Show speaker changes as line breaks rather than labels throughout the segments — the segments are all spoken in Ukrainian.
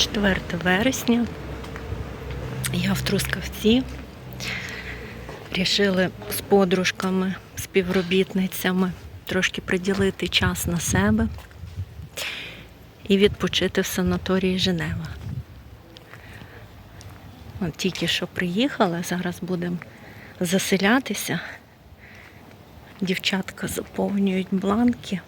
4 вересня. Я в Трускавці. Рішили з подружками, співробітницями трошки приділити час на себе і відпочити в санаторії Женева. От тільки що приїхали, зараз будемо заселятися. Дівчатка заповнюють бланки.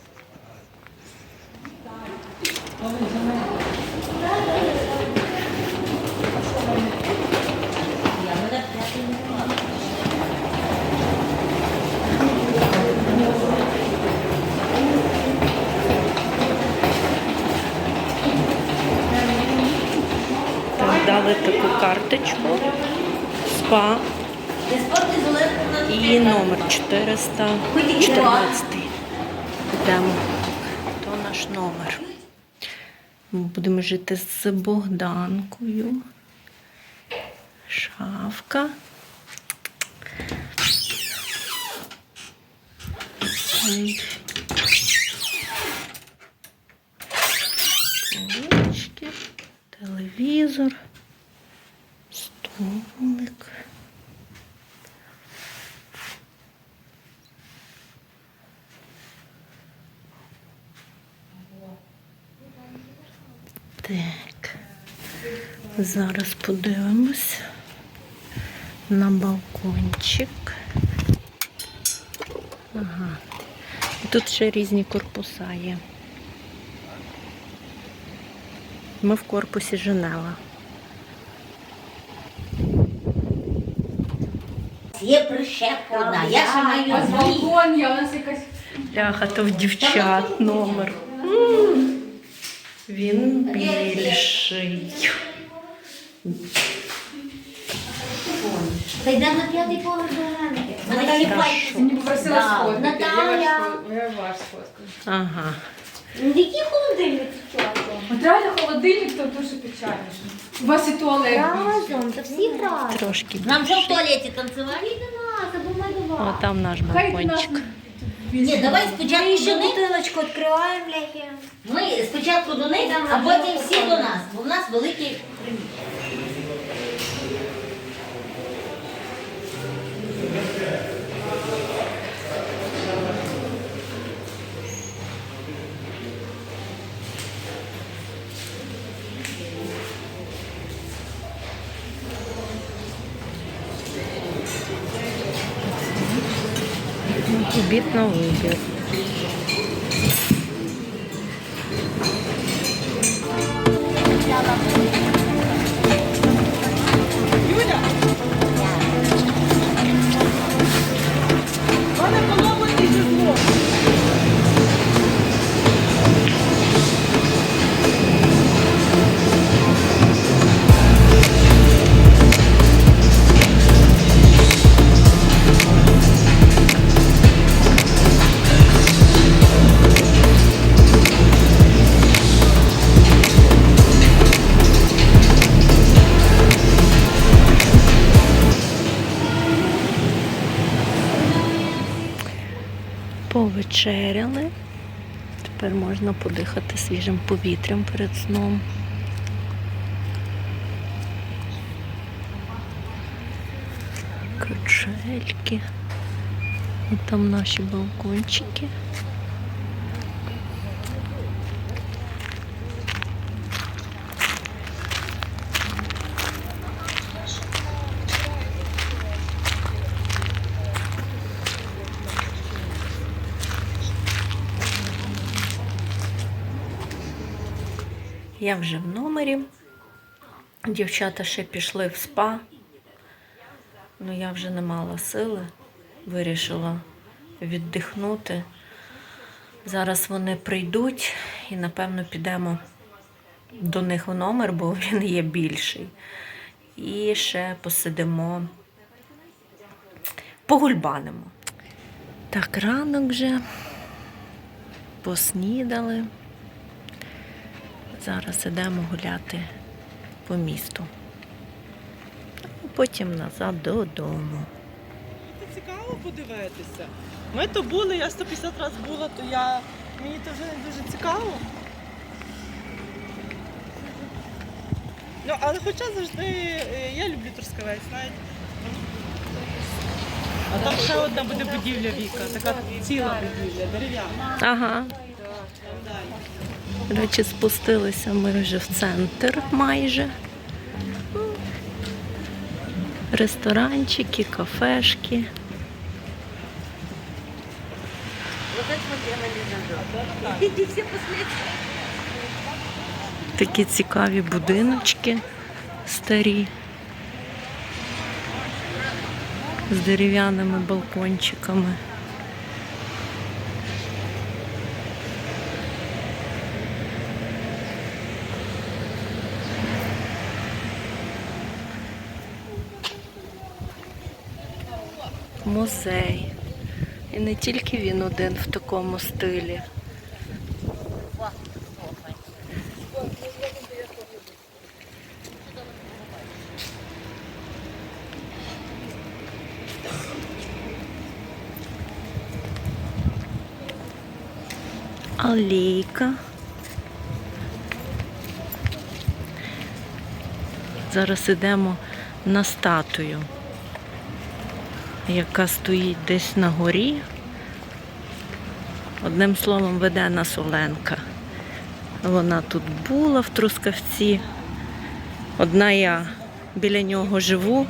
Так, дали таку карточку. СПА і номер 414. Йдемо. То наш номер. Ми будемо жити з Богданкою. Шафка. Ой. Телевізор, столик. Так. Зараз подивимось на балкончик. Ага. І Тут ще різні корпуса є. Ми в корпусі Женева.
Є прищепка одна, я ще маю
Ось
дві.
балкон є, у нас якась.
Ляха, то в дівчат номер. М, Він більший.
Та йдемо на п'ятий поверх до Граники. Мене
Хорошо.
Мені попросила
Да,
сфоткати. Я
Наталя.
ваш Я ваш сфоткаю.
Ага.
Який холодильник?
От реально холодильник то дуже печальніше. У вас і туалет.
Разом, та всі разом.
Трошки
Нам вже в
більший.
туалеті танцювали. Іди нас, або ми до
О,
вас.
там наш
Хай нас
балкончик.
Ні, давай спочатку
ще
до них.
бутилочку відкриваємо, бляхи.
Ми спочатку до них, а потім всі до нас. Бо в нас великий
Обід на вибір. Повечеряли. Тепер можна подихати свіжим повітрям перед сном. Качельки. І там наші балкончики. Я вже в номері. Дівчата ще пішли в спа. Ну я вже не мала сили. Вирішила віддихнути. Зараз вони прийдуть і, напевно, підемо до них в номер, бо він є більший. І ще посидимо, погульбанимо. Так, ранок вже поснідали. Зараз ідемо гуляти по місту. А потім назад додому.
Це цікаво подивитися. Ми то були, я 150 разів була, то я мені то вже не дуже цікаво. Ну, але хоча завжди е, я люблю Трускавець, знаєте. А там ще одна буде будівля Віка, така ціла будівля, дерев'яна.
Ага. До речі, спустилися ми вже в центр майже. Ресторанчики, кафешки. Такі цікаві будиночки старі. З дерев'яними балкончиками. Музей. І не тільки він один в такому стилі. Алейка. Зараз йдемо на статую, яка стоїть десь на горі. Одним словом, веде нас Оленка. Вона тут була в Трускавці. Одна я біля нього живу.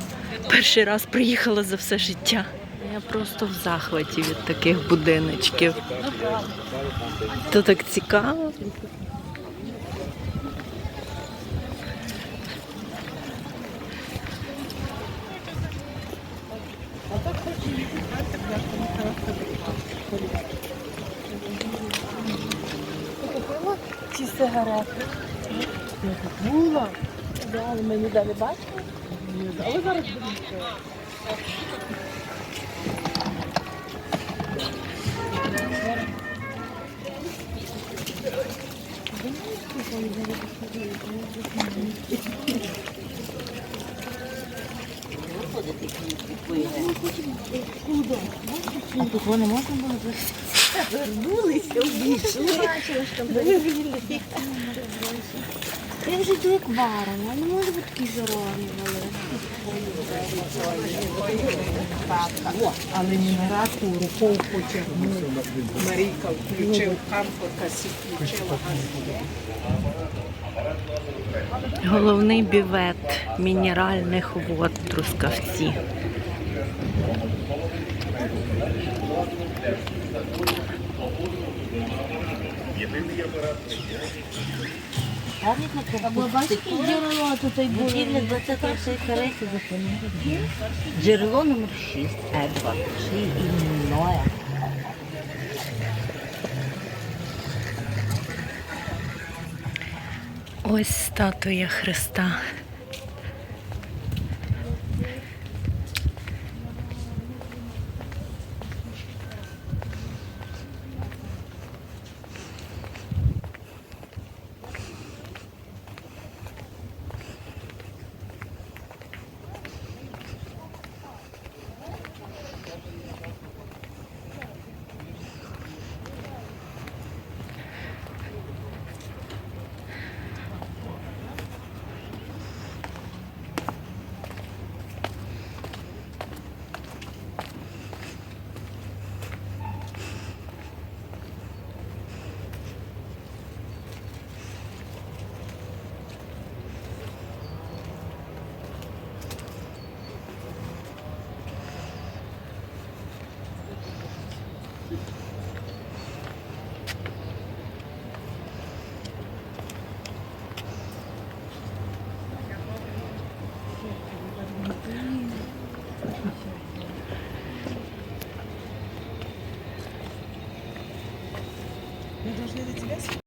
Перший раз приїхала за все життя. Я просто в захваті від таких будиночків. То так цікаво.
Ці сигарети. Я купила. Але мені дали бачили. Але зараз будемо.
А тут вони можна було Вернулися, обійшли.
Я вже варено, а не може бути такі здорові
Але не на раку рукою потягнув. Марійка включив камфор, касі включила.
Головний бівет мінеральних вод Трускавці.
Бачите, джерело тут і. Будівля 21 століття зупинили. Джерело номер 6, Едвард, чи іменное.
Ось статуя Христа